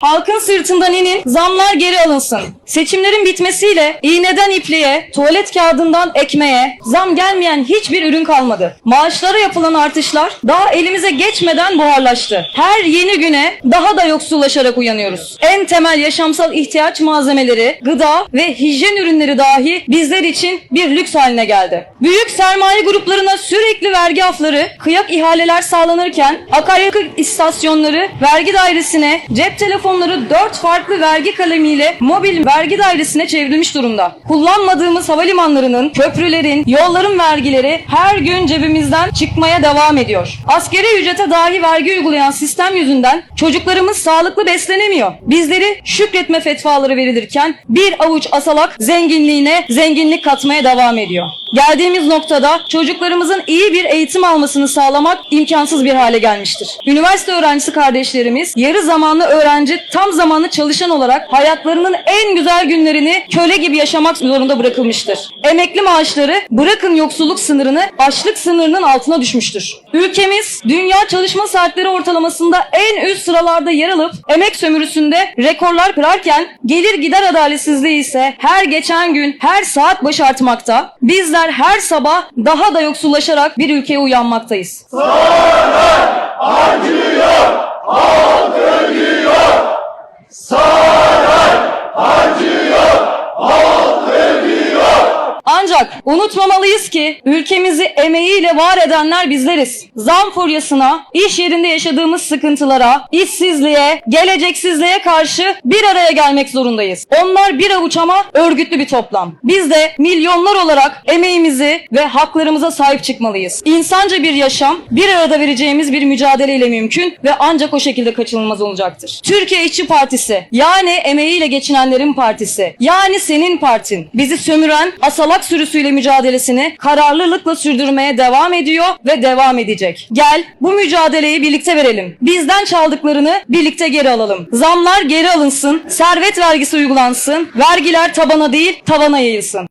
Halkın sırtından inin, zamlar geri alınsın. Seçimlerin bitmesiyle iğneden ipliğe, tuvalet kağıdından ekmeğe, zam gelmeyen hiçbir ürün kalmadı. Maaşlara yapılan artışlar daha elimize geçmeden buharlaştı. Her yeni güne daha da yoksullaşarak uyanıyoruz. En temel yaşamsal ihtiyaç malzemeleri, gıda ve hijyen ürünleri dahi bizler için bir lüks haline geldi. Büyük sermaye gruplarına sürekli vergi afları, kıyak ihaleler sağlanırken akaryakıt istasyonları vergi dairesine, cep telefonları dört farklı vergi kalemiyle mobil vergi dairesine çevrilmiş durumda. Kullanmadığımız havalimanlarının, köprülerin, yolların vergileri her gün cebimizden çıkmaya devam ediyor. Askeri ücrete dahi vergi uygulayan sistem yüzünden çocuklarımız sağlıklı beslenemiyor. Bizleri şükretme fetvaları verilirken bir avuç asalak zenginliğine zenginlik katmaya devam ediyor. Geldiğimiz noktada çocuklarımızın iyi bir eğitim almasını sağlamak imkansız bir hale gelmiştir. Üniversite öğrencisi kardeşlerimiz yarı zamanlı öğrenci, tam zamanlı çalışan olarak hayatlarının en güzel günlerini köle gibi yaşamak zorunda bırakılmıştır. Emekli maaşları bırakın yoksulluk sınırını açlık sınırının altına düşmüştür. Ülkemiz dünya çalışma saatleri ortalamasında en üst sıralarda yer alıp emek sömürüsünde rekorlar kırarken gelir gider adaletsizliği ise her geçen gün her saat başı artmakta. Bizler her sabah daha da yoksullaşarak bir ülkeye uyanmaktayız. Ancak unutmamalıyız ki ülkemizi emeğiyle var edenler bizleriz. Zam furyasına, iş yerinde yaşadığımız sıkıntılara, işsizliğe, geleceksizliğe karşı bir araya gelmek zorundayız. Onlar bir avuç ama örgütlü bir toplam. Biz de milyonlar olarak emeğimizi ve haklarımıza sahip çıkmalıyız. İnsanca bir yaşam bir arada vereceğimiz bir mücadeleyle mümkün ve ancak o şekilde kaçınılmaz olacaktır. Türkiye İşçi Partisi yani emeğiyle geçinenlerin partisi yani senin partin bizi sömüren asalak sürüsüyle mücadelesini kararlılıkla sürdürmeye devam ediyor ve devam edecek. Gel bu mücadeleyi birlikte verelim. Bizden çaldıklarını birlikte geri alalım. Zamlar geri alınsın, servet vergisi uygulansın, vergiler tabana değil tavana yayılsın.